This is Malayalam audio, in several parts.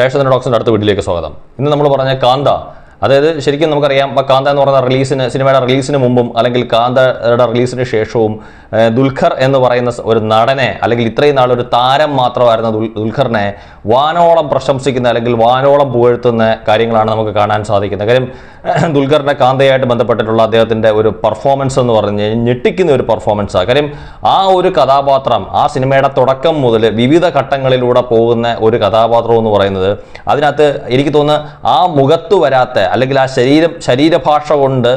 രേഷൻ ഡോക്സിന്റെ അടുത്ത വീട്ടിലേക്ക് സ്വാഗതം. ഇന്ന് നമ്മൾ പറഞ്ഞ കാന്ത അതായത് ശരിക്കും നമുക്കറിയാം ഇപ്പൊ കാന്ത എന്ന് പറയുന്ന റിലീസിന് സിനിമയുടെ റിലീസിന് മുമ്പും അല്ലെങ്കിൽ കാന്തയുടെ റിലീസിന് ശേഷവും ദുൽഖർ എന്ന് പറയുന്ന ഒരു നടനെ അല്ലെങ്കിൽ ഇത്രയും നാൾ ഒരു താരം മാത്രമായിരുന്ന ദുൽ- ദുൽഖറിനെ വാനോളം പ്രശംസിക്കുന്ന അല്ലെങ്കിൽ വാനോളം പുകഴ്ത്തുന്ന കാര്യങ്ങളാണ് നമുക്ക് കാണാൻ സാധിക്കുന്നത്. കാര്യം ദുൽഖറിന്റെ കാന്തയായിട്ട് ബന്ധപ്പെട്ടിട്ടുള്ള അദ്ദേഹത്തിന്റെ ഒരു പെർഫോമൻസ് എന്ന് പറഞ്ഞ് ഞെട്ടിക്കുന്ന ഒരു പെർഫോമൻസാണ് കാര്യം ആ ഒരു കഥാപാത്രം ആ സിനിമയുടെ തുടക്കം മുതൽ വിവിധ ഘട്ടങ്ങളിലൂടെ പോകുന്ന ഒരു കഥാപാത്രം എന്ന് പറയുന്നത് അതിനകത്ത് എനിക്ക് തോന്നുന്നു ആ മുഖത്ത് വരാത്ത അല്ലെങ്കിൽ ആ ശരീരം ശരീരഭാഷ കൊണ്ട്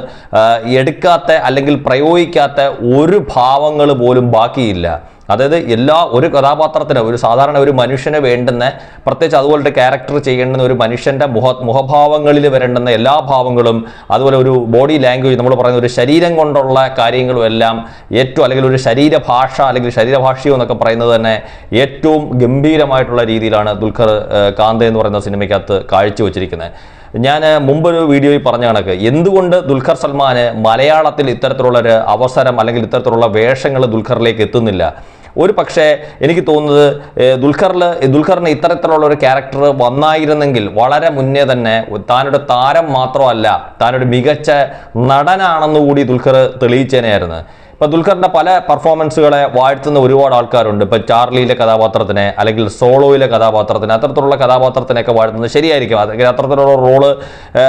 എടുക്കാത്ത അല്ലെങ്കിൽ പ്രയോഗിക്കാത്ത ഒരു ഭാവങ്ങൾ പോലും ബാക്കിയില്ല. അതായത് എല്ലാ ഒരു കഥാപാത്രത്തിന് ഒരു സാധാരണ ഒരു മനുഷ്യന് വേണ്ടുന്ന പ്രത്യേകിച്ച് അതുപോലത്തെ ക്യാരക്ടർ ചെയ്യേണ്ടുന്ന ഒരു മനുഷ്യന്റെ മുഖ മുഖഭാവങ്ങളിൽ വരേണ്ടുന്ന എല്ലാ ഭാവങ്ങളും അതുപോലെ ഒരു ബോഡി ലാംഗ്വേജ് നമ്മൾ പറയുന്ന ഒരു ശരീരം കൊണ്ടുള്ള കാര്യങ്ങളും എല്ലാം ഏറ്റവും അല്ലെങ്കിൽ ഒരു ശരീരഭാഷ അല്ലെങ്കിൽ ശരീരഭാഷയോ എന്നൊക്കെ പറയുന്നത് തന്നെ ഏറ്റവും ഗംഭീരമായിട്ടുള്ള രീതിയിലാണ് ദുൽഖർ കാന്ത എന്ന് പറയുന്ന സിനിമയ്ക്കകത്ത് കാഴ്ചവെച്ചിരിക്കുന്നത്. ഞാൻ മുമ്പൊരു വീഡിയോയിൽ പറഞ്ഞ കണക്ക് എന്തുകൊണ്ട് ദുൽഖർ സൽമാന് മലയാളത്തിൽ ഇത്തരത്തിലുള്ള ഒരു അവസരം അല്ലെങ്കിൽ ഇത്തരത്തിലുള്ള വേഷങ്ങൾ ദുൽഖറിലേക്ക് എത്തുന്നില്ല? ഒരു പക്ഷേ എനിക്ക് തോന്നുന്നത് ദുൽഖറിൽ ദുൽഖറിന് ഇത്തരത്തിലുള്ള ഒരു ക്യാരക്ടർ വന്നായിരുന്നെങ്കിൽ വളരെ മുന്നേ തന്നെ താനൊരു താരം മാത്രമല്ല താനൊരു മികച്ച നടനാണെന്ന് കൂടി ദുൽഖർ തെളിയിച്ചേനെയായിരുന്നു. ഇപ്പൊ ദുൽഖറിന്റെ പല പെർഫോമൻസുകളെ വാഴ്ത്തുന്ന ഒരുപാട് ആൾക്കാരുണ്ട്. ഇപ്പൊ ചാർലിയിലെ കഥാപാത്രത്തിനെ അല്ലെങ്കിൽ സോളോയിലെ കഥാപാത്രത്തിന് അത്തരത്തിലുള്ള കഥാപാത്രത്തിനൊക്കെ വാഴ്ത്തുന്നത് ശരിയായിരിക്കും. അല്ലെങ്കിൽ അത്തരത്തിലുള്ള റോൾ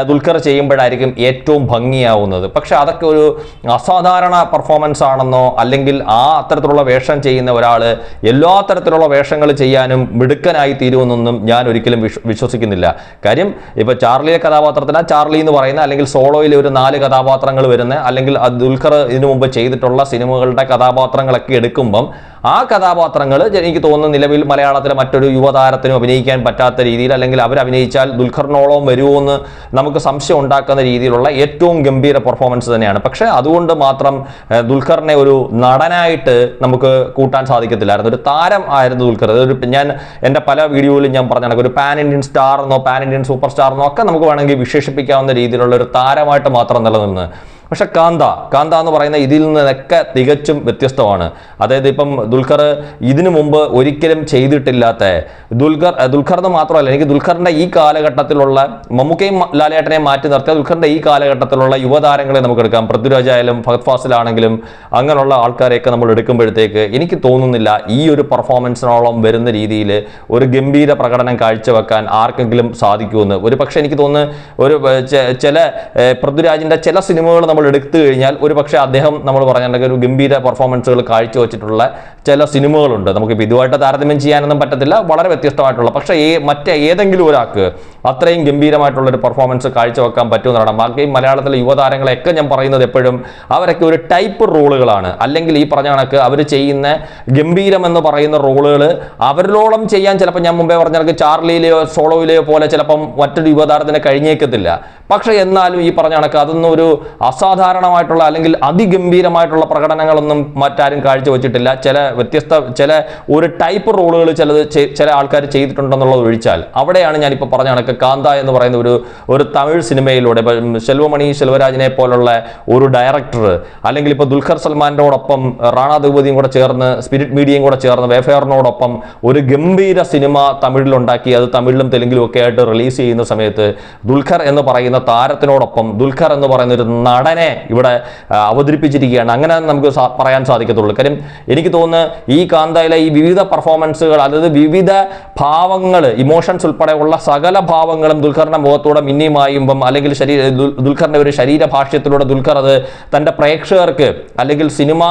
ദുൽഖർ ചെയ്യുമ്പോഴായിരിക്കും ഏറ്റവും ഭംഗിയാവുന്നത്. പക്ഷെ അതൊക്കെ ഒരു അസാധാരണ പെർഫോമൻസ് ആണെന്നോ അല്ലെങ്കിൽ ആ അത്തരത്തിലുള്ള വേഷം ചെയ്യുന്ന ഒരാൾ എല്ലാ തരത്തിലുള്ള വേഷങ്ങൾ ചെയ്യാനും മിടുക്കനായി തീരുമെന്നൊന്നും ഞാൻ ഒരിക്കലും വിശ്വ- വിശ്വസിക്കുന്നില്ല. കാര്യം ഇപ്പൊ ചാർലിയെ കഥാപാത്രത്തിന് ചാർലി എന്ന് പറയുന്ന അല്ലെങ്കിൽ സോളോയിലെ ഒരു നാല് കഥാപാത്രങ്ങൾ വരുന്ന അല്ലെങ്കിൽ ദുൽഖർ ഇതിനു മുമ്പ് ചെയ്തിട്ടുള്ള സിനിമകളുടെ കഥാപാത്രങ്ങളൊക്കെ എടുക്കുമ്പം ആ കഥാപാത്രങ്ങൾ എനിക്ക് തോന്നുന്ന നിലവിൽ മലയാളത്തിലെ മറ്റൊരു യുവതാരത്തിനും അഭിനയിക്കാൻ പറ്റാത്ത രീതിയിൽ അല്ലെങ്കിൽ അവർ അഭിനയിച്ചാൽ വരുമോ എന്ന് നമുക്ക് സംശയം ഉണ്ടാക്കുന്ന രീതിയിലുള്ള ഏറ്റവും ഗംഭീര പെർഫോമൻസ് തന്നെയാണ്. പക്ഷേ അതുകൊണ്ട് മാത്രം ദുൽഖറിനെ ഒരു നടനായിട്ട് നമുക്ക് കൂട്ടാൻ സാധിക്കത്തില്ലായിരുന്നു. ഒരു താരം ആയിരുന്നു ദുൽഖർ. അതൊരു ഞാൻ എന്റെ പല വീഡിയോയിലും ഞാൻ പറഞ്ഞ ഒരു പാൻ ഇന്ത്യൻ സ്റ്റാർ എന്നോ പാൻ ഇന്ത്യൻ സൂപ്പർ സ്റ്റാർ എന്നോ ഒക്കെ നമുക്ക് വേണമെങ്കിൽ വിശേഷിപ്പിക്കാവുന്ന രീതിയിലുള്ള ഒരു താരമായിട്ട് മാത്രം നിലനിന്ന്. പക്ഷെ കാന്ത കാന്ത എന്ന് പറയുന്ന ഇതിൽ നിന്നൊക്കെ തികച്ചും വ്യത്യസ്തമാണ്. അതായത് ഇപ്പം ദുൽഖർ ഇതിനു മുമ്പ് ഒരിക്കലും ചെയ്തിട്ടില്ലാത്ത ദുൽഖർ ദുൽഖർ എന്ന് മാത്രമല്ല എനിക്ക് ദുൽഖറിന്റെ ഈ കാലഘട്ടത്തിലുള്ള മമ്മൂക്കയും ലാലേട്ടനെ മാറ്റി നിർത്തിയ ദുൽഖറിന്റെ ഈ കാലഘട്ടത്തിലുള്ള യുവതാരങ്ങളെ നമുക്ക് എടുക്കാം. പൃഥ്വിരാജ് ആയാലും ഫഹദ് ഫാസിലാണെങ്കിലും അങ്ങനെയുള്ള ആൾക്കാരെയൊക്കെ നമ്മൾ എടുക്കുമ്പോഴത്തേക്ക് എനിക്ക് തോന്നുന്നില്ല ഈ ഒരു പെർഫോമൻസിനോളം വരുന്ന രീതിയിൽ ഒരു ഗംഭീര പ്രകടനം കാഴ്ചവെക്കാൻ ആർക്കെങ്കിലും സാധിക്കുമെന്ന്. ഒരു പക്ഷേ എനിക്ക് തോന്നുന്നു ഒരു ചില പൃഥ്വിരാജിന്റെ ചില സിനിമകൾ നമ്മൾ എടുത്തു കഴിഞ്ഞാൽ ഒരു പക്ഷേ അദ്ദേഹം നമ്മൾ പറഞ്ഞിട്ടുണ്ടെങ്കിൽ ഒരു ഗംഭീര പെർഫോമൻസുകൾ കാഴ്ചവെച്ചിട്ടുള്ള ചില സിനിമകളുണ്ട്. നമുക്കിപ്പോൾ ഇതുമായിട്ട് താരതമ്യം ചെയ്യാനൊന്നും പറ്റത്തില്ല. വളരെ വ്യത്യസ്തമായിട്ടുള്ള പക്ഷേ ഏ മറ്റേ ഏതെങ്കിലും ഒരാൾക്ക് അത്രയും ഗംഭീരമായിട്ടുള്ള ഒരു പെർഫോമൻസ് കാഴ്ചവെക്കാൻ പറ്റുമെന്നാണ് ബാക്കി മലയാളത്തിലെ യുവതാരങ്ങളെയൊക്കെ ഞാൻ പറയുന്നത് എപ്പോഴും അവരൊക്കെ ഒരു ടൈപ്പ് റോളുകളാണ്. അല്ലെങ്കിൽ ഈ പറഞ്ഞ കണക്ക് അവർ ചെയ്യുന്ന ഗംഭീരം എന്ന് പറയുന്ന റോളുകൾ അവരിലോളം ചെയ്യാൻ ചിലപ്പോൾ ഞാൻ മുമ്പേ പറഞ്ഞ കണക്ക് ചാർലിയിലെയോ സോളോയിലെയോ പോലെ ചിലപ്പം മറ്റൊരു യുവതാരത്തിനെ കഴിഞ്ഞേക്കത്തില്ല. പക്ഷേ എന്നാലും ഈ പറഞ്ഞ കണക്ക് അതൊന്നും ഒരു അസാധാരണമായിട്ടുള്ള അല്ലെങ്കിൽ അതിഗംഭീരമായിട്ടുള്ള പ്രകടനങ്ങളൊന്നും മറ്റാരും കാഴ്ചവെച്ചിട്ടില്ല. ചില വ്യത്യസ്ത ചില ഒരു ടൈപ്പ് റോളുകൾ ചിലത് ചില ആൾക്കാർ ചെയ്തിട്ടുണ്ടെന്നുള്ളത് ഒഴിച്ചാൽ. അവിടെയാണ് ഞാനിപ്പോൾ പറഞ്ഞ കണക്ക് കാന്ത എന്ന് പറയുന്ന ഒരു ഒരു തമിഴ് സിനിമയിലൂടെ ഇപ്പം ശെൽവമണി ശെൽവരാജിനെ പോലുള്ള ഒരു ഡയറക്ടർ അല്ലെങ്കിൽ ഇപ്പോൾ ദുൽഖർ സൽമാനോടൊപ്പം റാണാ ദുപതിയും കൂടെ ചേർന്ന് സ്പിരിറ്റ് മീഡിയയും കൂടെ ചേർന്ന് വേഫെയറിനോടൊപ്പം ഒരു ഗംഭീര സിനിമ തമിഴിലുണ്ടാക്കി അത് തമിഴിലും തെലുങ്കിലും ഒക്കെ ആയിട്ട് റിലീസ് ചെയ്യുന്ന സമയത്ത് ദുൽഖർ എന്ന് പറയുന്ന താരത്തിനോടൊപ്പം ദുൽഖർ എന്ന് പറയുന്ന ഒരു നടനെ ഇവിടെ അവതരിപ്പിച്ചിരിക്കുകയാണ്. അങ്ങനെ നമുക്ക് പറയാൻ സാധിക്കത്തുള്ളൂ. കാര്യം എനിക്ക് തോന്നുന്നു ഈ കാന്തയിലെ ഈ വിവിധ പെർഫോമൻസുകൾ അതായത് വിവിധ ഭാവങ്ങൾ ഇമോഷൻസ് ഉൾപ്പെടെ ഉള്ള സകല ഭാവങ്ങളും ദുൽഖറിന്റെ മുഖത്തൂടെ മിന്നിമായുമ്പം അല്ലെങ്കിൽ ശരീര ദുൽഖറിന്റെ ഒരു ശരീരഭാഷ്യത്തിലൂടെ ദുൽഖർ അത് തന്റെ പ്രേക്ഷകർക്ക് അല്ലെങ്കിൽ സിനിമ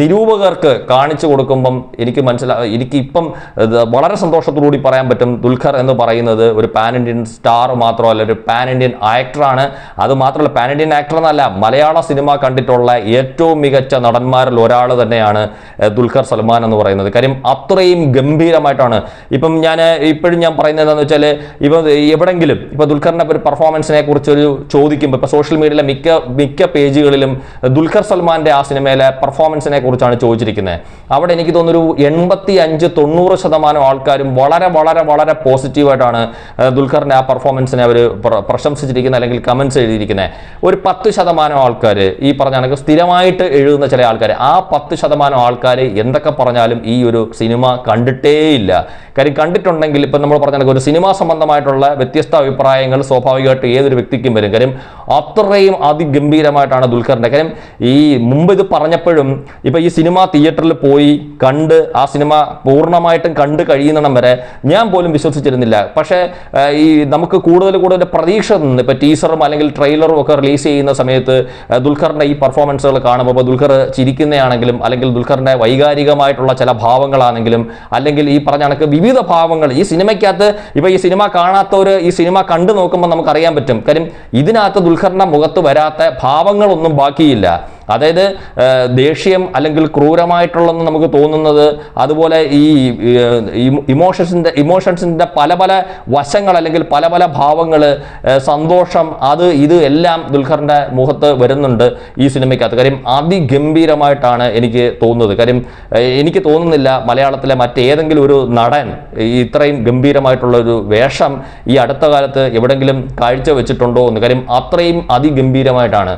നിരൂപകർക്ക് കാണിച്ചു കൊടുക്കുമ്പം എനിക്ക് മനസ്സിലാ എനിക്ക് ഇപ്പം വളരെ സന്തോഷത്തോടുകൂടി പറയാൻ പറ്റും ദുൽഖർ എന്ന് പറയുന്നത് ഒരു പാൻ ഇന്ത്യൻ സ്റ്റാർ മാത്രമല്ല ഒരു പാൻ ഇന്ത്യൻ ആക്ടറാണ് അത് മാത്രമല്ല പാൻ ഇന്ത്യൻ ആക്ടർ എന്നല്ല മലയാള സിനിമ കണ്ടിട്ടുള്ള ഏറ്റവും മികച്ച നടന്മാരിൽ ഒരാൾ തന്നെയാണ് ദുൽഖർ സൽമാൻ എന്ന് പറയുന്നത്. കാര്യം അത്രയും ഗംഭീരമായിട്ടാണ്. ഇപ്പം ഞാൻ ഇപ്പോഴും ഞാൻ പറയുന്നത് എന്താണെന്ന് വെച്ചാൽ ഇപ്പം എവിടെങ്കിലും ഇപ്പം ദുൽഖറിന്റെ ഒരു പെർഫോമൻസിനെ കുറിച്ച് ഒരു ചോദിക്കുമ്പോൾ ഇപ്പോൾ സോഷ്യൽ മീഡിയയിലെ മിക്ക മിക്ക പേജുകളിലും ദുൽഖർ സൽമാന്റെ ആ സിനിമയിലെ പെർഫോമൻസിനെ കുറിച്ചാണ് ചോദിച്ചിരിക്കുന്നത് അവിടെ എനിക്ക് തോന്നുന്നൊരു എൺപത്തി അഞ്ച് തൊണ്ണൂറ് ശതമാനം ആൾക്കാരും വളരെ വളരെ വളരെ പോസിറ്റീവായിട്ടാണ് ദുൽഖറിന്റെ ആ പെർഫോമൻസിനെ അവർ പ്രശംസിച്ചിരിക്കുന്നത് അല്ലെങ്കിൽ കമൻസ് എഴുതിയിരിക്കുന്നത് ഒരു പത്ത് ശതമാനം ശതമാനം ആൾക്കാർ ഈ പറഞ്ഞ കണക്ക് സ്ഥിരമായിട്ട് എഴുതുന്ന ചില ആൾക്കാർ ആ പത്ത് ശതമാനം ആൾക്കാർ എന്തൊക്കെ പറഞ്ഞാലും ഈ ഒരു സിനിമ കണ്ടിട്ടേയില്ല. കാര്യം കണ്ടിട്ടുണ്ടെങ്കിൽ ഇപ്പം നമ്മൾ പറഞ്ഞ കണക്ക് ഒരു സിനിമ സംബന്ധമായിട്ടുള്ള വ്യത്യസ്ത അഭിപ്രായങ്ങൾ സ്വാഭാവികമായിട്ട് ഏതൊരു വ്യക്തിക്കും വരും. കാര്യം അത്രയും അതിഗംഭീരമായിട്ടാണ് ദുൽഖറിന്റെ കാര്യം. ഈ മുമ്പ് ഇത് പറഞ്ഞപ്പോഴും ഇപ്പം ഈ സിനിമ തിയേറ്ററിൽ പോയി കണ്ട് ആ സിനിമ പൂർണമായിട്ടും കണ്ട് കഴിയുന്നിടം വരെ ഞാൻ പോലും വിശ്വസിച്ചിരുന്നില്ല. പക്ഷേ ഈ നമുക്ക് കൂടുതൽ കൂടുതൽ പ്രതീക്ഷ നിന്ന് ഇപ്പം ടീസറും അല്ലെങ്കിൽ ട്രെയിലറും ഒക്കെ റിലീസ് ചെയ്യുന്ന സമയത്ത് ദുൽഖറിന്റെ ഈ പെർഫോമൻസുകൾ കാണുമ്പോൾ ഇപ്പോൾ ദുൽഖർ ചിരിക്കുന്നതാണെങ്കിലും അല്ലെങ്കിൽ ദുൽഖറിന്റെ വൈകാരികമായിട്ടുള്ള ചില ഭാവങ്ങളാണെങ്കിലും അല്ലെങ്കിൽ ഈ പറഞ്ഞ കണക്ക് വിവിധ ഭാവങ്ങൾ ഈ സിനിമയ്ക്കകത്ത് ഇപ്പോൾ ഈ സിനിമ കാണാത്തവർ ഈ സിനിമ കണ്ടു നോക്കുമ്പോൾ നമുക്കറിയാൻ പറ്റും. കാര്യം ഇതിനകത്ത് ദുൽഖറിന്റെ മുഖത്ത് വരാത്ത ഭാവങ്ങളൊന്നും ബാക്കിയില്ല. അതായത് ദേഷ്യം അല്ലെങ്കിൽ ക്രൂരമായിട്ടുള്ളതെന്ന് നമുക്ക് തോന്നുന്നത് അതുപോലെ ഈ ഇമോഷൻസിന്റെ ഇമോഷൻസിന്റെ പല പല വശങ്ങൾ അല്ലെങ്കിൽ പല പല ഭാവങ്ങൾ സന്തോഷം അത് ഇത് എല്ലാം ദുൽഖറിന്റെ മുഖത്ത് വരുന്നുണ്ട് ഈ സിനിമയ്ക്കകത്ത്. കാര്യം അതിഗംഭീരമായിട്ടാണ് എനിക്ക് തോന്നുന്നത്. കാര്യം എനിക്ക് തോന്നുന്നില്ല മലയാളത്തിലെ മറ്റേതെങ്കിലും ഒരു നടൻ ഇത്രയും ഗംഭീരമായിട്ടുള്ള ഒരു വേഷം ഈ അടുത്ത കാലത്ത് എവിടെങ്കിലും കാഴ്ച വെച്ചിട്ടുണ്ടോ എന്ന്. കാര്യം അത്രയും അതിഗംഭീരമായിട്ടാണ്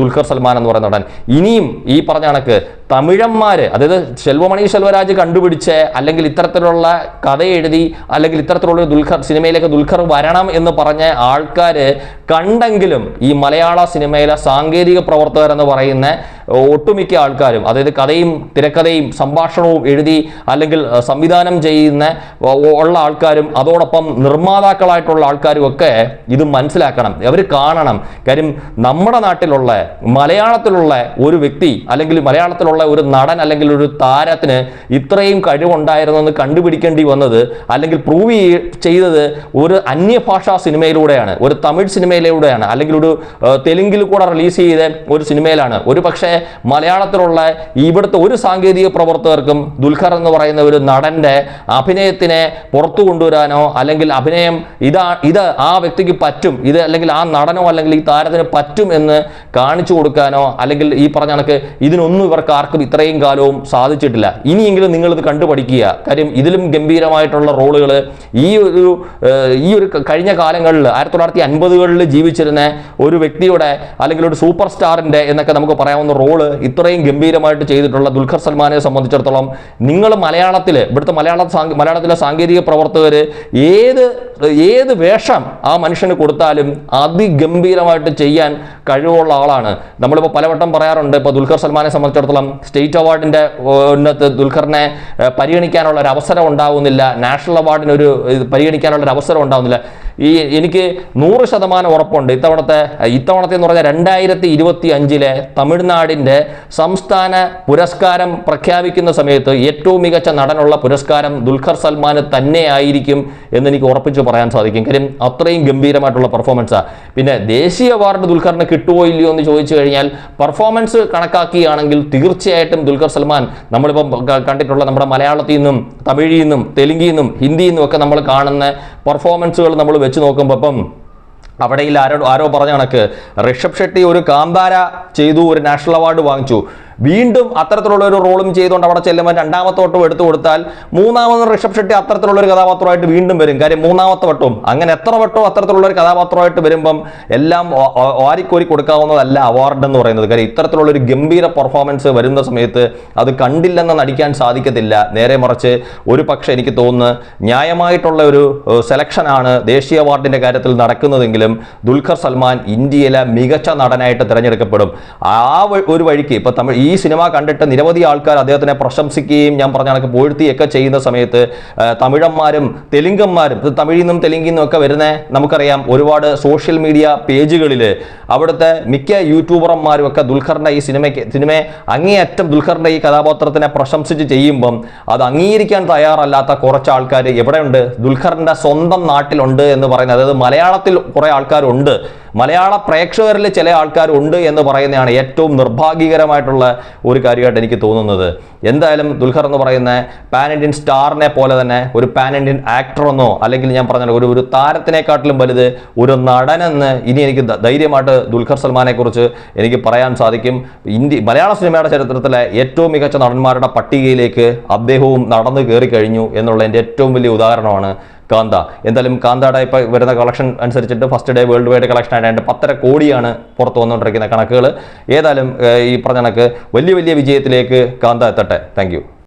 ദുൽഖർ സൽമാൻ എന്ന് പറയുന്ന നടൻ. ഇനിയും ഈ പറഞ്ഞ കണക്ക് തമിഴന്മാര് അതായത് ശെൽവമണി ശെൽവരാജ് കണ്ടുപിടിച്ച് അല്ലെങ്കിൽ ഇത്തരത്തിലുള്ള കഥ എഴുതി അല്ലെങ്കിൽ ഇത്തരത്തിലുള്ള ദുൽഖർ സിനിമയിലേക്ക് ദുൽഖർ വരണം എന്ന് പറഞ്ഞ ആൾക്കാര് കണ്ടെങ്കിലും ഈ മലയാള സിനിമയിലെ സാങ്കേതിക പ്രവർത്തകർ എന്ന് പറയുന്ന ഒട്ടുമിക്ക ആൾക്കാരും അതായത് കഥയും തിരക്കഥയും സംഭാഷണവും എഴുതി അല്ലെങ്കിൽ സംവിധാനം ചെയ്യുന്ന ഉള്ള ആൾക്കാരും അതോടൊപ്പം നിർമ്മാതാക്കളായിട്ടുള്ള ആൾക്കാരും ഒക്കെ ഇത് മനസ്സിലാക്കണം അവർ കാണണം. കാര്യം നമ്മുടെ നാട്ടിലുള്ള മലയാളത്തിലുള്ള ഒരു വ്യക്തി അല്ലെങ്കിൽ മലയാളത്തിലുള്ള ഒരു നടൻ അല്ലെങ്കിൽ ഒരു താരത്തിന് ഇത്രയും കഴിവുണ്ടായിരുന്നെന്ന് കണ്ടുപിടിക്കേണ്ടി വന്നത് അല്ലെങ്കിൽ പ്രൂവ് ചെയ്തത് ഒരു അന്യഭാഷാ സിനിമയിലൂടെയാണ് ഒരു തമിഴ് സിനിമയിലൂടെയാണ് അല്ലെങ്കിൽ ഒരു തെലുങ്കിൽ കൂടെ റിലീസ് ചെയ്ത ഒരു സിനിമയിലാണ്. ഒരു പക്ഷേ മലയാളത്തിലുള്ള ഇവിടുത്തെ ഒരു സാങ്കേതിക പ്രവർത്തകർക്കും ദുൽഖർ എന്ന് പറയുന്ന ഒരു നടന്റെ അഭിനയത്തിനെ പുറത്തു കൊണ്ടുവരാനോ അല്ലെങ്കിൽ അഭിനയം ഇതാ ഇത് ആ വ്യക്തിക്ക് പറ്റും ഇത് അല്ലെങ്കിൽ ആ നടനോ അല്ലെങ്കിൽ ഈ താരത്തിന് പറ്റും എന്ന് കാണിച്ചു കൊടുക്കാനോ അല്ലെങ്കിൽ ഈ പറഞ്ഞ കണക്ക് ഇതിനൊന്നും ഇവർക്ക് ആർക്കും ഇത്രയും കാലവും സാധിച്ചിട്ടില്ല. ഇനിയെങ്കിലും നിങ്ങളിത് കണ്ടുപഠിക്കുക. കാര്യം ഇതിലും ഗംഭീരമായിട്ടുള്ള റോളുകൾ ഈ ഒരു ഈ ഒരു കഴിഞ്ഞ കാലങ്ങളിൽ ആയിരത്തി തൊള്ളായിരത്തി അൻപതുകളിൽ ജീവിച്ചിരുന്ന ഒരു വ്യക്തിയുടെ അല്ലെങ്കിൽ ഒരു സൂപ്പർ സ്റ്റാറിന്റെ എന്നൊക്കെ നമുക്ക് പറയാവുന്ന റോൾ ഇത്രയും ഗംഭീരമായിട്ട് ചെയ്തിട്ടുള്ള ദുൽഖർ സൽമാനെ സംബന്ധിച്ചിടത്തോളം നിങ്ങൾ മലയാളത്തിൽ ഇവിടുത്തെ മലയാള മലയാളത്തിലെ സാങ്കേതിക പ്രവർത്തകർ ഏത് ഏത് വേഷം ആ മനുഷ്യന് കൊടുത്താലും അതിഗംഭീരമായിട്ട് ചെയ്യാൻ കഴിവുള്ള ആളാണ്. നമ്മളിപ്പോൾ പലവട്ടം പറയാറുണ്ട്. ഇപ്പോൾ ദുൽഖർ സൽമാനെ സംബന്ധിച്ചിടത്തോളം സ്റ്റേറ്റ് അവാർഡിന്റെ ഉന്നത്ത് ദുൽഖറിനെ പരിഗണിക്കാനുള്ള ഒരു അവസരം ഉണ്ടാവുന്നില്ല. നാഷണൽ അവാർഡിന് ഒരു ഇത് പരിഗണിക്കാനുള്ള ഒരു അവസരം ഉണ്ടാവുന്നില്ല. ഈ എനിക്ക് നൂറ് ശതമാനം ഉറപ്പുണ്ട്. ഇത്തവണത്തെ ഇത്തവണത്തെ എന്ന് പറഞ്ഞാൽ രണ്ടായിരത്തി ഇരുപത്തി അഞ്ചിലെ തമിഴ്നാടിന്റെ സംസ്ഥാന പുരസ്കാരം പ്രഖ്യാപിക്കുന്ന സമയത്ത് ഏറ്റവും മികച്ച നടനുള്ള പുരസ്കാരം ദുൽഖർ സൽമാൻ തന്നെ ആയിരിക്കും എന്ന് എനിക്ക് ഉറപ്പിച്ച് പറയാൻ സാധിക്കും. കാര്യം അത്രയും ഗംഭീരമായിട്ടുള്ള പെർഫോമൻസാണ് പിന്നെ ദേശീയ അവാർഡ് ദുൽഖറിന് കിട്ടുമോ ഇല്ലയോ എന്ന് ചോദിച്ചു കഴിഞ്ഞാൽ പെർഫോമൻസ് കണക്കാക്കിയാണെങ്കിൽ തീർച്ചയായിട്ടും ദുൽഖർ സൽമാൻ നമ്മളിപ്പം കണ്ടിട്ടുള്ള നമ്മുടെ മലയാളത്തിൽ നിന്നും തമിഴിൽ നിന്നും തെലുങ്കിൽ നിന്നും ഹിന്ദിയിൽ നിന്നും ഒക്കെ നമ്മൾ കാണുന്ന പെർഫോമൻസുകൾ നമ്മൾ വെച്ച് നോക്കുമ്പോൾ ഇപ്പം അവിടെയിൽ ആരോ ആരോ പറഞ്ഞ കണക്ക്. ഋഷഭ് ഷെട്ടി ഒരു കാന്താര ചെയ്തു ഒരു നാഷണൽ അവാർഡ് വാങ്ങിച്ചു. വീണ്ടും അത്തരത്തിലുള്ള ഒരു റോളും ചെയ്തുകൊണ്ട് അവിടെ ചെല്ലുമ്പോൾ രണ്ടാമത്തെ വട്ടവും എടുത്തു കൊടുത്താൽ മൂന്നാമത് ഋഷഭ് ഷെട്ടി അത്തരത്തിലുള്ള ഒരു കഥാപാത്രമായിട്ട് വീണ്ടും വരും. കാര്യം മൂന്നാമത്തെ വട്ടവും. അങ്ങനെ എത്ര വട്ടവും അത്തരത്തിലുള്ള ഒരു കഥാപാത്രമായിട്ട് വരുമ്പം എല്ലാം വാരിക്കോരി കൊടുക്കാവുന്നതല്ല അവാർഡ് എന്ന് പറയുന്നത്. കാര്യം ഇത്തരത്തിലുള്ള ഒരു ഗംഭീര പെർഫോമൻസ് വരുന്ന സമയത്ത് അത് കണ്ടില്ലെന്ന് നടിക്കാൻ സാധിക്കത്തില്ല. നേരെ മറിച്ച് ഒരു പക്ഷേ എനിക്ക് തോന്നുന്നു ന്യായമായിട്ടുള്ള ഒരു സെലക്ഷനാണ് ദേശീയ അവാർഡിന്റെ കാര്യത്തിൽ നടക്കുന്നതെങ്കിലും ദുൽഖർ സൽമാൻ ഇന്ത്യയിലെ മികച്ച നടനായിട്ട് തിരഞ്ഞെടുക്കപ്പെടും. ആ ഒരു വഴിക്ക് ഇപ്പോൾ തമിഴ് സിനിമ കണ്ടിട്ട് നിരവധി ആൾക്കാർ അദ്ദേഹത്തിനെ പ്രശംസിക്കുകയും ഞാൻ പറഞ്ഞ കണക്ക് പുകഴ്ത്തിയൊക്കെ ചെയ്യുന്ന സമയത്ത് തമിഴന്മാരും തെലുങ്കന്മാരും തമിഴിൽ നിന്നും തെലുങ്കിൽ നിന്നും ഒക്കെ വരുന്ന നമുക്കറിയാം ഒരുപാട് സോഷ്യൽ മീഡിയ പേജുകളിൽ അവിടുത്തെ മിക്ക യൂട്യൂബർമാരും ഒക്കെ ദുൽഖറിന്റെ ഈ സിനിമയ്ക്ക് സിനിമയെ അങ്ങേയറ്റം ദുൽഖറിന്റെ ഈ കഥാപാത്രത്തിനെ പ്രശംസിച്ച് ചെയ്യുമ്പം അത് അംഗീകരിക്കാൻ തയ്യാറല്ലാത്ത കുറച്ച് ആൾക്കാർ എവിടെയുണ്ട്? ദുൽഖറിന്റെ സ്വന്തം നാട്ടിലുണ്ട് എന്ന് പറയുന്നത്. അതായത് മലയാളത്തിൽ കുറേ ആൾക്കാരുണ്ട്. മലയാള പ്രേക്ഷകരിൽ ചില ആൾക്കാരുണ്ട് എന്ന് പറയുന്നതാണ് ഏറ്റവും നിർഭാഗ്യകരമായിട്ടുള്ള ഒരു കാര്യമായിട്ട് എനിക്ക് തോന്നുന്നത്. എന്തായാലും ദുൽഖർ എന്ന് പറയുന്ന പാൻ ഇന്ത്യൻ സ്റ്റാറിനെ പോലെ തന്നെ ഒരു പാൻ ഇന്ത്യൻ ആക്ടറെന്നോ അല്ലെങ്കിൽ ഞാൻ പറഞ്ഞ ഒരു ഒരു താരത്തിനെക്കാട്ടിലും വലുത് ഒരു നടനെന്ന് ഇനി എനിക്ക് ധൈര്യമായിട്ട് ദുൽഖർ സൽമാനെ കുറിച്ച് എനിക്ക് പറയാൻ സാധിക്കും. ഇന്ത്യ മലയാള സിനിമയുടെ ചരിത്രത്തിലെ ഏറ്റവും മികച്ച നടന്മാരുടെ പട്ടികയിലേക്ക് അദ്ദേഹവും നടന്നു കയറി കഴിഞ്ഞു എന്നുള്ളതിന്റെ ഏറ്റവും വലിയ ഉദാഹരണമാണ് കാന്ത. എന്തായാലും കാന്തയുടെ ഇപ്പോൾ വരുന്ന കളക്ഷൻ അനുസരിച്ചിട്ട് first day world wide collection ആയിട്ട് പത്തര കോടിയാണ് പുറത്തു വന്നുകൊണ്ടിരിക്കുന്ന കണക്കുകൾ ഏതായാലും ഈ പറഞ്ഞ കണക്ക് വലിയ വലിയ വിജയത്തിലേക്ക് കാന്ത എത്തട്ടെ. താങ്ക്